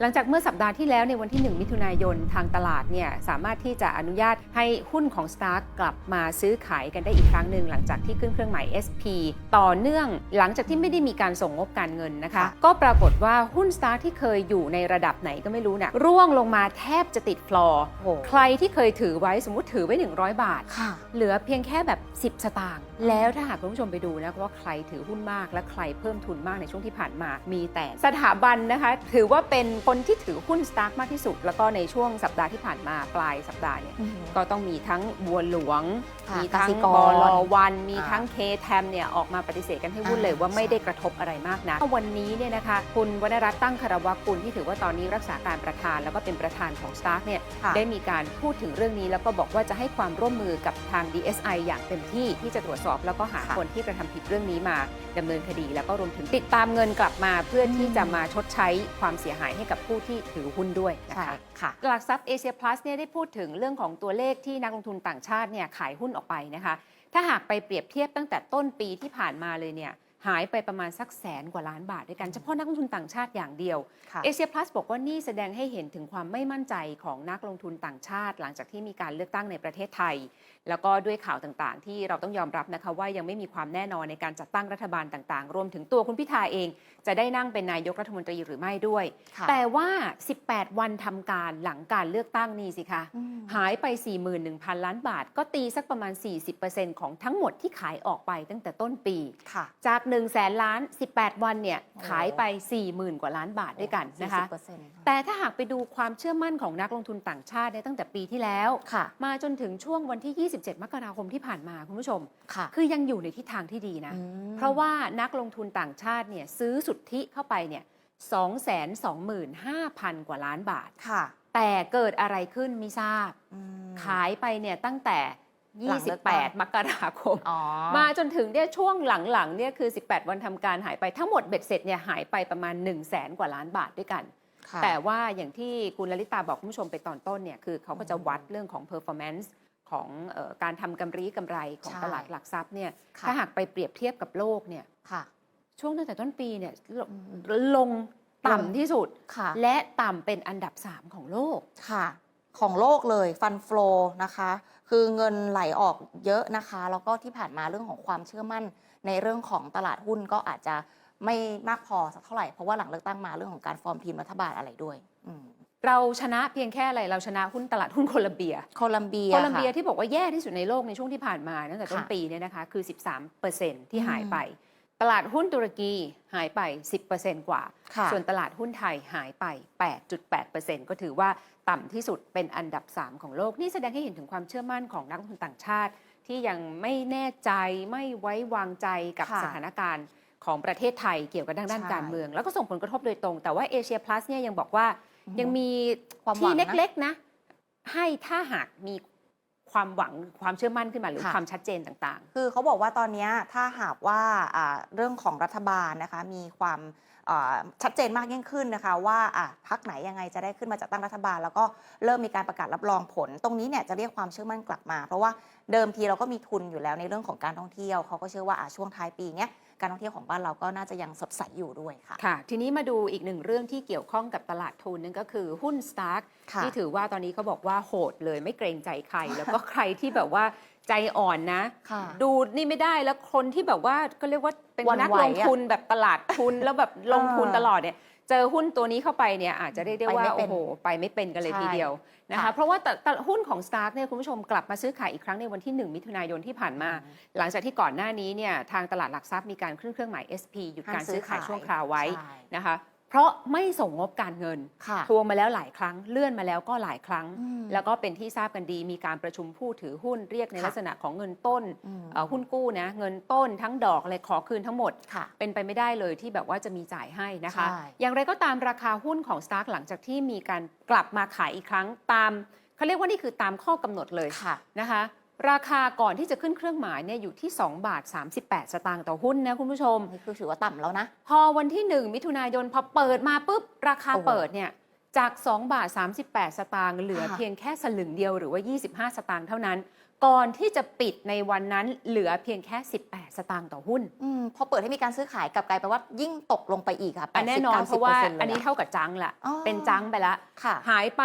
หลังจากเมื่อสัปดาห์ที่แล้วในวันที่ 1 มิถุนายนทางตลาดเนี่ยสามารถที่จะอนุญาตให้หุ้นของ Stark กลับมาซื้อขายกันได้อีกครั้งหนึ่งหลังจากที่ขึ้นเครื่องหมาย SP ต่อเนื่องหลังจากที่ไม่ได้มีการส่งงบการเงินนะคะค่ะก็ปรากฏว่าหุ้น Stark ที่เคยอยู่ในระดับไหนก็ไม่รู้นะร่วงลงมาแทบจะติดฟลอร์โอ้โหใครที่เคยถือไว้สมมติถือไว้ 100 บาทค่ะเหลือเพียงแค่แบบ 10 สตางค์แล้วถ้าหากคุณผู้ชมไปดูนะว่าใครถือหุ้นมากและใครเพิ่มทุนมากในช่วงที่ผ่านมามีแต่สถาบันนะคะ ถือว่าเป็นคนที่ถือหุ้นสตาร์กมากที่สุด แล้วก็ในช่วงสัปดาห์ที่ผ่านมาปลายสัปดาห์เนี่ยก็ต้องมีทั้งบัวหลวงค่ะมีทั้งกสิกบรลวัน มีอ่าทั้งเคแทมเนี่ยออกมาปฏิเสธกันให้วุ่นอ่าเลยว่าไม่ใช่ได้กระทบอะไรมากนะวันนี้เนี่ยนะคะคุณวรรณรัตน์ตั้งคารวะกุลที่ถือว่าตอนนี้รักษาการประธาน แล้วก็เป็นประธานของ Stark เนี่ยค่ะได้มีการพูดถึงเรื่องนี้ แล้วก็บอกว่าจะให้ความร่วมมือกับทาง DSI อย่างเต็มที่ที่จะตรวจสอบแล้วก็หาค่ะคนที่กระทำผิดเรื่องนี้มาดำเนินคดี แล้วก็รวมถึงติดตามเงินกลับมาเพื่อที่จะมาชดใช้ความเสียหายให้กับผู้ที่ถือหุ้นด้วยนะใช่คะค่ะหลักทรัพย์เอเชียพลัสเนี่ยได้พูดถึงเรื่องของตัวเลขที่นักลงทุนต่างชาติเนี่ยขายหุ้นออกไปนะคะ ถ้าหากไปเปรียบเทียบตั้งแต่ต้นปีที่ผ่านมาเลยเนี่ย หายไปประมาณสักแสนกว่าล้านบาทด้วยกันเฉพาะนักลงทุนต่างชาติอย่างเดียวค่ะเอเชียพลัสบอกว่านี่แสดงให้เห็นถึงความไม่มั่นใจของนักลงทุนต่างชาติ หลังจากที่มีการเลือกตั้งในประเทศไทย แล้วก็ด้วยข่าวต่างๆ ที่เราต้องยอมรับนะคะว่ายังไม่มีความแน่นอนในการจัดตั้งรัฐบาลต่างๆ รวมถึงตัวคุณพิธาเอง จะได้นั่งเป็นนายกรัฐมนตรีหรือไม่ด้วยค่ะแต่ว่า 18 วันทำการหลังการเลือกตั้งนี่สิคะอืมหายไป 41,000 ล้านบาท ก็ตีสักประมาณ 40%ของทั้งหมดที่ขายออกไปตั้งแต่ต้นปีค่ะจาก1 0 0 0 0แสนล้าน 18 วันเนี่ยโอ้ขายไป 40,000 กว่าล้านบาทด้วยกันนะคะ 40%แต่ถ้าหากไปดูความเชื่อมั่นของนักลงทุนต่างชาติในตั้งแต่ปีที่แล้ว ค่ะ มาจนถึงช่วงวันที่ 27 มกราคมที่ผ่านมาคุณผู้ชม ค่ะ คือยังอยู่ในทิศทางที่ดีนะ อืม เพราะว่านักลงทุนต่างชาติเนี่ยซื้อสุทธิเข้าไปเนี่ย225,000 กว่าล้านบาท ค่ะแต่เกิดอะไรขึ้นไม่ทราบ อืมขายไปเนี่ยตั้งแต่ หลังเลือกตั้ง28 มกราคม อ๋อ มาจนถึงเนี่ยช่วงหลังๆเนี่ยคือ 18 วันทำการหายไปทั้งหมดเบ็ดเสร็จเนี่ยหายไปประมาณ 1 0 0 0 0แสนกว่าล้านบาทด้วยกัน ค่ะ แต่ว่าอย่างที่คุณลลิตาบอกคุณผู้ชมไปตอนต้นเนี่ยคือเขาก็จะวัดเรื่องของ performance ของเออการทำกำไรกำไรของใช่ตลาดหลักทรัพย์เนี่ยค่ะ ถ้าหากไปเปรียบเทียบกับโลกเนี่ยค่ะช่วงตั้งแต่ต้นปีเนี่ยลอืมลง ต่ำที่สุด ค่ะ และต่ำเป็นอันดับ 3 ของโลก ค่ะ ของโลกเลยฟันฟลอนะคะ คือเงินไหลออกเยอะนะคะ แล้วก็ที่ผ่านมาเรื่องของความเชื่อมั่นในเรื่องของตลาดหุ้นก็อาจจะไม่มากพอสักเท่าไหร่ เพราะว่าหลังเลือกตั้งมาเรื่องของการฟอร์มทีมรัฐบาลอะไรด้วยอืมเราชนะเพียงแค่อะไร เราชนะหุ้นตลาดหุ้นโคลัมเบีย โคลัมเบียโคลัมเบียค่ะ ที่บอกว่าแย่ที่สุดในโลกในช่วงที่ผ่านมาตั้งแต่ต้นค่ะปีเนี่ยนะคะคือ 13%ที่หายอืมไป ตลาดหุ้นตุรกีหายไป 10%กว่าค่ะส่วนตลาดหุ้นไทยหายไป 8.8%ก็ถือว่าต่ำที่สุดเป็นอันดับ 3 ของโลก นี่แสดงให้เห็นถึงความเชื่อมั่นของนักลงทุนต่างชาติ ที่ยังไม่แน่ใจไม่ไว้วางใจกับค่ะสถานการณ์ของประเทศไทยเกี่ยวกับด้านด้านใช่การเมือง แล้วก็ส่งผลกระทบโดยตรง แต่ว่าเอเชียพลัสเนี่ยยังบอกว่าอือฮึยังมีความหวัที่งนะเล็กๆนะให้ถ้าหากมี ความหวังความเชื่อมั่นขึ้นมาหรือค่ะ ความชัดเจนต่าง คือเขาบอกว่าตอนเนี้ยถ้าหากว่าอ่าเรื่องของรัฐบาลนะคะมีความอ่าชัดเจนมากยิ่งขึ้นนะคะ ว่าอะพักไหนยังไงจะได้ขึ้นมาจัดตั้งรัฐบาล แล้วก็เริ่มมีการประกาศรับรองผล ตรงนี้เนี่ยจะเรียกความเชื่อมั่นกลับมา เพราะว่าเดิมทีเราก็มีทุนอยู่แล้วในเรื่องของการท่องเที่ยวเขาก็เชื่อว่าอะช่วงท้ายปีเนี้ย การท่องเที่ยวของบ้านเราก็น่าจะยังสดใสอยู่ด้วยค่ะๆค่ะ ทีนี้มาดูอีกหนึ่งเรื่องที่เกี่ยวข้องกับตลาดทุนนั่นก็คือหุ้น Stark ค่ะที่ถือว่าตอนนี้เขาบอกว่าโหดเลยไม่เกรงใจใคร แล้วก็ใครที่แบบว่าใจอ่อนนะ ค่ะ ดูนี่ไม่ได้แล้วคนที่แบบว่าก็เรียกว่า เป็นหวั่นนักไหวลงอะทุนแบบตลาดทุนแล้วแบบลงทุนเออตลอดเนี่ยเจอหุ้นตัวนี้เข้าไปเนี่ยอาจจะเรียกได้ไปว่าไม่เป็โอ้นโหไปไม่เป็นกันเลยใช่ทีเดียวนะคะค่ะเพราะว่าตตหุ้นของ Stark เนี่ยคุณผู้ชมกลับมาซื้อขายอีกครั้งในวันที่ 1 มิถุนายนที่ผ่านมา หลังจากที่ก่อนหน้านี้เนี่ยทางตลาดหลักทรัพย์มีการขึ้นเครื่องหมาย SP หยุดการซื้อขายช่วงคราวไว้ใช่นะคะ เพราะไม่ส่งงบการเงินค่ะทวงมาแล้วหลายครั้ง เลื่อนมาแล้วก็หลายครั้งอืมแล้วก็เป็นที่ทราบกันดี มีการประชุมผู้ถือหุ้นเรียกในค่ะลักษณะของเงินต้นอืมเอ่อหุ้นกู้นะเงินต้นทั้งดอกอะไรขอคืนทั้งหมดค่ะเป็นไปไม่ได้เลยที่แบบว่าจะมีจ่ายให้นะคะใช่อย่างไรก็ตามราคาหุ้นของ Stark หลังจากที่มีการกลับมาขายอีกครั้งตามเขาเรียกว่านี่คือตามข้อกำหนดเลยค่ะนะคะ ราคาก่อนที่จะขึ้นเครื่องหมายเนี่ยอยู่ที่ 2 บาท 38 สตางค์ต่อหุ้นนะคุณผู้ชม นี่คือถือว่าต่ำแล้วนะ พอวันที่ 1 มิถุนายน พอเปิดมาปุ๊บ ราคาโอ้โหเปิดเนี่ยจาก 2 บาท 38 สตางค์เหลือค่ะเพียงแค่สลึงเดียวหรือว่า 25 สตางค์เท่านั้นก่อนที่จะปิดในวันนั้นเหลือเพียงแค่ 18 สตางค์ต่อหุ้นอืมพอเปิดให้มีการซื้อขายกลับกลายเป็นว่ายิ่งตกลงไปอีกค่ะอันแน่นอน80-90%เพราะว่าลยอันนี้ะเท่ากับจังละอ๋อเป็นจังไปละค่ะหายไป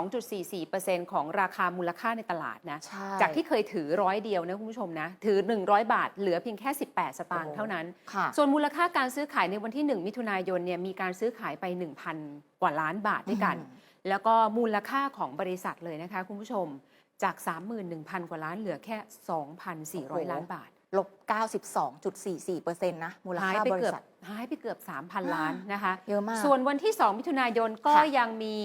92.44%ของราคามูลค่าในตลาดนะใช่จากที่เคยถือร้อยเดียวนะคุณผู้ชมนะ ถือ 100 บาท เหลือเพียงแค่ 18 สตางค์โอ้เท่านั้นค่ะส่วนมูลค่าการซื้อขายในวันที่ 1 มิถุนายนเนี่ยมีการซื้อขายไป 1,000 กว่าล้านบาทด้วยกันอืมแล้วก็มูลค่าของบริษัทเลยนะคะคุณผู้ชม จาก 31,000 กว่าล้านเหลือแค่ 2,400 ล้านบาท ลบ 92.44%นะ มูลหายค่าไปบริเกือบษัท หายไปเกือบ 3,000 ล้านนะคะ เยอะมาก ส่วนวันที่ 2 มิถุนายนก็ค่ะ ยังมี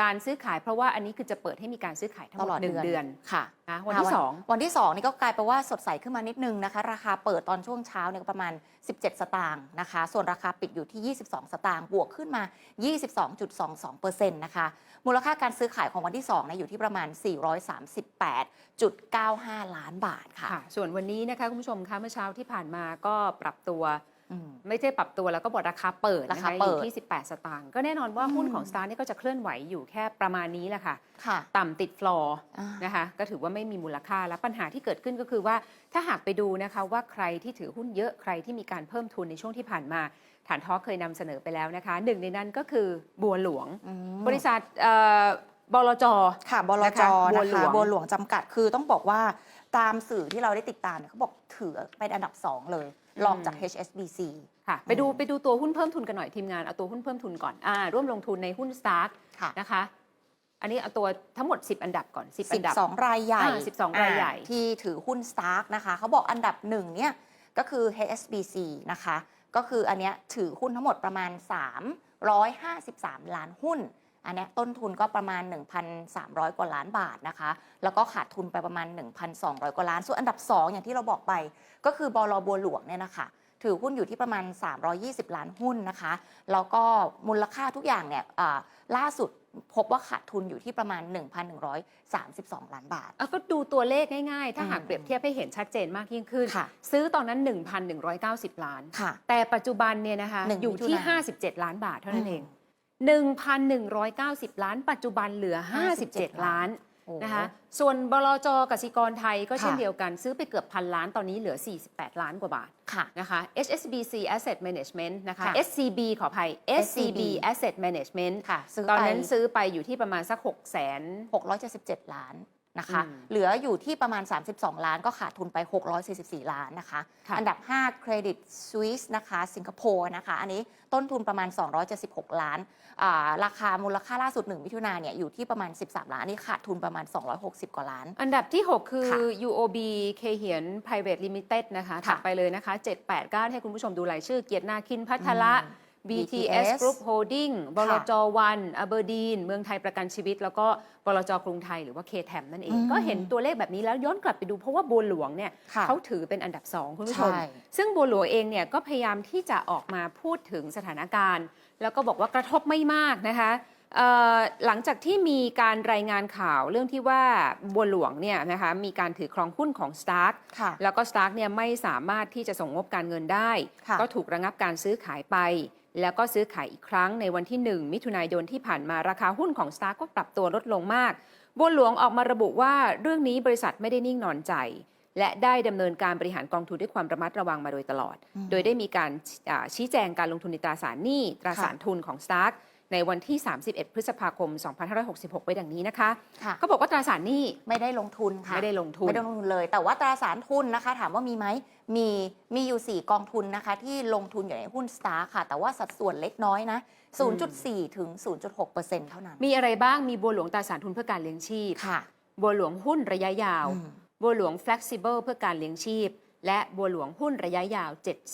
การซื้อขายเพราะว่าอันนี้คือจะเปิดให้มีการซื้อขายทั้งตหมลอดดหนึ่งเดือนค่ะนะวันที่ค่ะ2วันที่2นี่ก็กลายเป็นว่าสดใสขึ้นมานิดนึงนะคะ ราคาเปิดตอนช่วงเช้าเนี่ยก็ประมาณ 17 สตางค์นะคะ ส่วนราคาปิดอยู่ที่ 22 สตางค์บวกขึ้นมา 22.22%นะคะ มูลค่าการซื้อขายของวันที่2เนี่ยอยู่ที่ประมาณ 438.95 ล้านบาทค่ะ ค่ะส่วนวันนี้นะคะคุณผู้ชมคะเมื่อเช้าที่ผ่านมาก็ปรับตัวอืม ไม่ใช่ปรับตัวแล้วก็บอกราคาเปิดรานะคาคะเปิอดยู่ที่ 18 สตางค์ก็แน่นอนว่าหุ้นอืมของ Star นี่ก็จะเคลื่อนไหวอยู่แค่ประมาณนี้แหละค่ะค่ะต่ำติดฟลอร์อ่านะคะก็ถือว่าไม่มีมูลค่าและปัญหาที่เกิดขึ้นก็คือว่าถ้าหากไปดูนะคะว่าใครที่ถือหุ้นเยอะใครที่มีการเพิ่มทุนในช่วงที่ผ่านมา ฐานทอเคยนำเสนอไปแล้วนะคะหนึ่งในนั้นก็คือบัวหลวงอืมบริษัทเอ่อบลจค่ะบลจนะคะบัวนะหลคะวงบัวหลวงจำกัดคือต้องบอกว่าตามสื่อที่เราได้ติดตามเนี่ยเขาบอกถือเป็นอันดับ2เลย รองจาก HSBC ค่ะไปดูอืมไปดูตัวหุ้นเพิ่มทุนกันหน่อยทีมงานเอาตัวหุ้นเพิ่มทุนก่อนอ่าร่วมลงทุนในหุ้น Start ค่ะ นะคะ อันนี้เอาตัวทั้งหมด 10 อันดับก่อน 10 อันดับ 12 รายใหญ่อ่า12รายใหญ่ อ่ที่ถือหุ้น Stark นะคะ เขาบอกอันดับหนึ่งเนี่ยก็คือ HSBC นะคะ ก็คืออันเนี้ยถือหุ้นทั้งหมดประมาณ 353 ล้านหุ้น อันเนี้ยต้นทุนก็ประมาณ 1,300 กว่าล้านบาทนะคะ แล้วก็ขาดทุนไปประมาณ 1,200 กว่าล้าน ส่วนอันดับ 2 อย่างที่เราบอกไป ก็คือบลบัวหลวงเนี่ยนะคะถือหุ้นอยู่ที่ประมาณ 320 ล้านหุ้นนะคะ แล้วก็มูลค่าทุกอย่างเนี่ยอ่าล่าสุดพบว่าขาดทุนอยู่ที่ประมาณ 1,132 ล้านบาทเอาก็ดูตัวเลขง่ายๆ ถ้าอืมหากเปรียบเทียบให้เห็นชัดเจนมากยิ่งขึ้นค่ะซื้อตอนนั้น 1,190 ล้านค่ะแต่ปัจจุบันเนี่ยนะคะหนึ่งอยู่ที่มิถุนา57 ล้านบาทเท่านั้นอืมเอง 1,190 ล้าน ปัจจุบันเหลือ 57 ล้านโอ้นะคะ ส่วนบลจกสิกรไทยก็เช่นค่ะเดียวกัน ซื้อไปเกือบพันล้านตอนนี้เหลือ 48 ล้านกว่าบาทค่ะนะคะ HSBC Asset Management นะคะค่ะ SCB ขออภัย SCB Asset Management ค่ะซื้อตอนไปนั้นซื้อไปอยู่ที่ประมาณสัก 6 0 0 0 0 677 ล้าน นะคะอืมเหลืออยู่ที่ประมาณ 32 ล้านก็ขาดทุนไป 644 ล้านนะคะค่ะอันดับ5 Credit Suisse นะคะ สิงคโปร์นะคะ อันนี้ต้นทุนประมาณ 276 ล้านอ่าราคามูลค่าล่าสุด 1 มิถุนาเนี่ยอยู่ที่ประมาณ 13 ล้านอันนี้ขาดทุนประมาณ 260 กว่าล้าน อันดับที่ 6 คือค่ะ UOB เคเหียน Private Limited นะคะค่ะถัดไปเลยนะคะ 7 8 9 ให้คุณผู้ชมดูรายชื่อเกียรตินาคินพัทละอืม BTS BTS Group Holding บลค่ะจวันอเบอร์ดีน เมืองไทยประกันชีวิต แล้วก็บลจกรุงไทยหรือว่า KTM นั่นเองอืมก็เห็นตัวเลขแบบนี้แล้วย้อนกลับไปดูเพราะว่าบัวหลวงเนี่ยค่ะเขาถือเป็นอันดับ 2 คุณผู้ชมใช่ซึ่งบัวหลวงเองเนี่ยก็พยายามที่จะออกมาพูดถึงสถานการณ์ แล้วก็บอกว่ากระทบไม่มากนะคะเอ่อหลังจากที่มีการรายงานข่าวเรื่องที่ว่าบัวหลวงเนี่ยนะคะมีการถือครองหุ้นของ Stark ค่ะแล้วก็ Stark เนี่ยไม่สามารถที่จะส่งงบการเงินได้ค่ะก็ถูกระงับการซื้อขายไป แล้วก็ซื้อขายอีกครั้งในวันที่ 1 มิถุนายนที่ผ่านมาราคาหุ้นของ Stark ก็ปรับตัวลดลงมากบัวหลวงออกมาระบุว่าเรื่องนี้บริษัทไม่ได้นิ่งนอนใจ และได้ดำเนินการบริหารกองทุนด้วยความระมัดระวังมาโดยตลอดอืมโดยได้มีการอ่าชี้แจงการลงทุนในตราสารหนี้ตราสารทุนของ Stark ในวันที่ 31 พฤษภาคม 2566 ไว้ดังนี้นะคะค่ะเขาบอกว่าตราสารหนี้ไม่ได้ลงทุนค่ะ ไม่ได้ลงทุน ไม่ได้ลงทุนเลย แต่ว่าตราสารทุนนะคะ ถามว่ามีไหมมีมีอยู่ 4 กองทุนนะคะ ที่ลงทุนอยู่ในหุ้น Star ค่ะ แต่ว่าสัดส่วนเล็กน้อยนะ 0.4 ถึง 0.6%เท่านั้น มีอะไรบ้างมีบัวหลวงตราสารทุนเพื่อการเลี้ยงชีพค่ะ บัวหลวงหุ้นระยะยาว อืม บัวหลวง flexible เพื่อการเลี้ยงชีพ และบัวหลวงหุ้นระยะยาว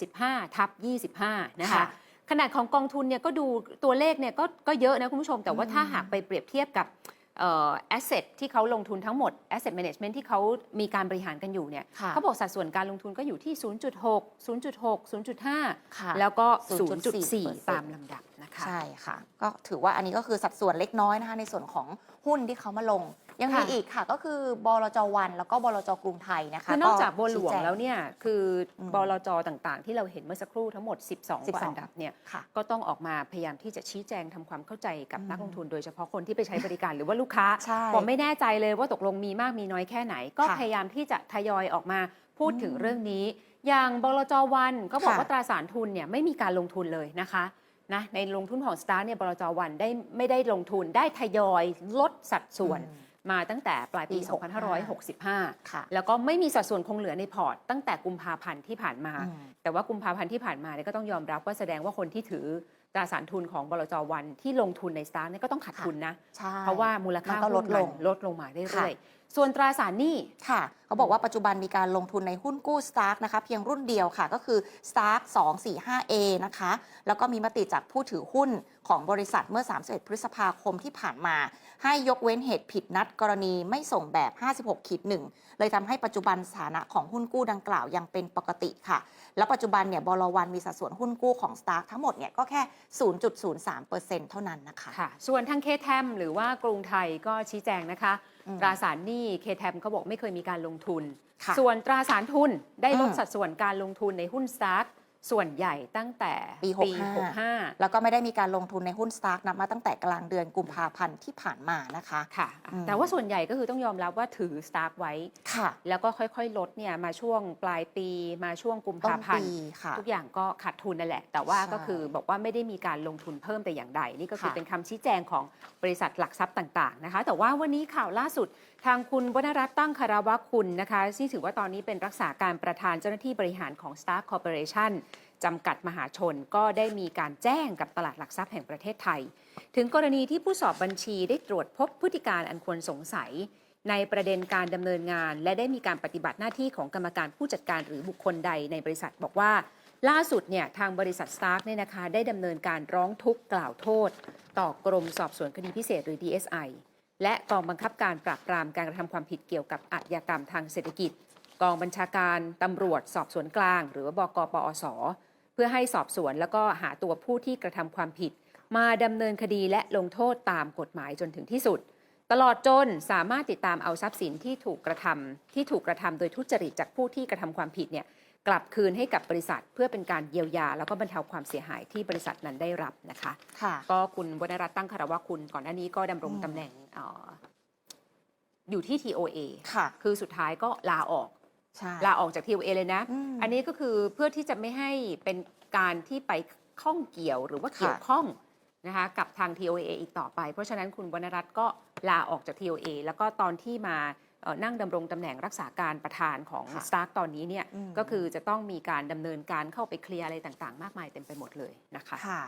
75 ทับ 25 นะคะ ค่ะ ขนาดของกองทุนเนี่ยก็ดูตัวเลขเนี่ยก็ก็เยอะนะคุณผู้ชม แต่ว่าอืมถ้าหากไปเปรียบเทียบกับเอ่อ asset ที่เขาลงทุนทั้งหมด asset management ที่เขามีการบริหารกันอยู่เนี่ยค่ะเขาบอกสัดส่วนการลงทุนก็อยู่ที่ 0.6 0.6 0.5ค่ะแล้วก็0.4% 0.4 ตามลำดับนะคะค่ะใช่ค่ะ ก็ถือว่าอันนี้ก็คือสัดส่วนเล็กน้อยนะคะในส่วนของ หุ้นที่เขามาลง ยังมีค่ะ อีกค่ะ ก็คือบลจวันแล้วก็บลจกรุงไทยนะคะคือนอกจากบัวหลวงชี้จแล้วเนี่ย คืออมบลจต่างๆ ที่เราเห็นเมื่อสักครู่ทั้งหมด 12กว่า12อันดับเนี่ยค่ะ ก็ต้องออกมาพยายามที่จะชี้แจงทำความเข้าใจกับอืมนักลงทุนโดยเฉพาะคนที่ไปใช้บริการหรือว่าลูกค้าใช่ผมไม่แน่ใจเลยว่าตกลงมีมากมีน้อยแค่ไหน ก็ค่ะพยายามที่จะทยอยออกมาพูดถึงอืมเรื่องนี้ อย่างบลจวันก็บอกค่ะ ว่าตราสารทุนเนี่ยไม่มีการลงทุนเลยนะคะ นะในลงทุนของ Star เนี่ยบลจวันได้ไม่ได้ลงทุนได้ทยอยลดสัดส่วนอืมมาตั้งแต่ปลายปีปี65 2565ค่ะแล้วก็ไม่มีสัดส่วนคงเหลือในพอร์ตตั้งแต่กุมภาพันธ์ที่ผ่านมาอืมแต่ว่ากุมภาพันธ์ที่ผ่านมาเนี่ยก็ต้องยอมรับว่าแสดงว่าคนที่ถือตราสารทุนของบลจวันที่ลงทุนในสตาร์เนี่ยก็ต้องขาดทุนนะใช่เพราะว่ามูลค่ามันก็ลดหุ้นลมังนลดลงมาเรื่ค่ะอยๆ ส่วนตราสารหนี้ค่ะเขาบอกว่าปัจจุบันมีการลงทุนในหุ้นกู้ Stark นะคะเพียงรุ่นเดียวค่ะก็คือ Stark 245A นะคะ แล้วก็มีมติจากผู้ถือหุ้นของบริษัทเมื่อ 31 พฤษภาคมที่ผ่านมา ให้ยกเว้นเหตุผิดนัดกรณีไม่ส่งแบบ 56ขีดหนึ่งเลยทำให้ปัจจุบันสถานะของหุ้นกู้ดังกล่าวยังเป็นปกติค่ะ แล้วปัจจุบันเนี่ยบลวันมีสัดส่วนหุ้นกู้ของ Stark ทั้งหมดเนี่ยก็แค่ 0.03%เท่านั้นนะคะค่ะส่วนทางเคแทมหรือว่ากรุงไทยก็ชี้แจงนะคะอืมตราสารหนี้เคแทมเขาบอกไม่เคยมีการลงทุนค่ะส่วนตราสารทุนได้ลดอืมสัดส่วนการลงทุนในหุ้นสตาร์ ส่วนใหญ่ตั้งแต่ปีปี65 65 แล้วก็ไม่ได้มีการลงทุนในหุ้น Stark นับมาตั้งแต่กลางเดือนกุมภาพันธ์ที่ผ่านมานะคะค่ะอืมแต่ว่าส่วนใหญ่ก็คือต้องยอมรับว่าถือสตาร์ไว้ค่ะ แล้วก็ค่อยๆ ลดเนี่ยมาช่วงปลายปีมาช่วงกุมต้ภานพันปีธ์ค่ะทุกอย่างก็ขาดทุนนั่นแหละ แต่ว่าใช่ก็คือบอกว่าไม่ได้มีการลงทุนเพิ่มแต่อย่างใด นี่ก็คือค่ะเป็นคำชี้แจงของบริษัทหลักทรัพย์ต่างๆนะคะ แต่ว่าวันนี้ข่าวล่าสุดทางคุณวรรณรัตน์ตั้งคาราวะคุณนะคะที่ถือว่าตอนนี้เป็นรักษาการประธานเจ้าหน้าที่บริหารของ Star Corporation จำกัดมหาชนก็ได้มีการแจ้งกับตลาดหลักทรัพย์แห่งประเทศไทย ถึงกรณีที่ผู้สอบบัญชีได้ตรวจพบพฤติการอันควรสงสัย ในประเด็นการดำเนินงาน และได้มีการปฏิบัติหน้าที่ของกรรมการผู้จัดการหรือบุคคลใดในบริษัทบอกว่าล่าสุดเนี่ยทางบริษัทสตาร์กเนี่ยนะคะได้ดำเนินการร้องทุกข์กล่าวโทษ ต่อกรมสอบสวนคดีพิเศษหรือ DSI และกองบังคับการปราบปรามการกระทำความผิดเกี่ยวกับอาชญากรรมทางเศรษฐกิจ กองบัญชาการตำรวจสอบสวนกลาง หรือว่าบกปอส พื่อให้สอบสวนแล้วก็หาตัวผู้ที่กระทำความผิด มาดำเนินคดีและลงโทษตามกฎหมายจนถึงที่สุด ตลอดจนสามารถติดตามเอาทรัพย์สินที่ถูกกระทำที่ถูกกระทำโดยทุจริตจากผู้ที่กระทำความผิดเนี่ยกลับคืนให้กับบริษัทเพื่อเป็นการเยียวยา แล้วก็บรรเทาความเสียหายที่บริษัทนั้นได้รับนะคะค่ะก็คุณวรรณรัตน์ตั้งคารวะคุณก่อนหน้านี้ก็ดำรงอืมตำแหน่งเอออยู่ที่ TOA ค่ะ คือสุดท้ายก็ลาออก ใช่ลาออกจาก TOA เลยนะมอันนี้ก็คือเพื่อที่จะไม่ให้เป็นการที่ไปข้องเกี่ยวหรือว่าค่ะเกี่ยวข้องนะคะกับทาง TOA อีกต่อไป เพราะฉะนั้นคุณวรรณรัตน์ก็ลาออกจาก TOA แล้วก็ตอนที่มาเอ่อนั่งดำรงตำแหน่งรักษาการประธานของค่ะ Stark ตอนนี้เนี่ยอืม ก็คือจะต้องมีการดำเนินการเข้าไปเคลียร์อะไรต่างๆ มากมายเต็มไปหมดเลยนะคะ ค่ะ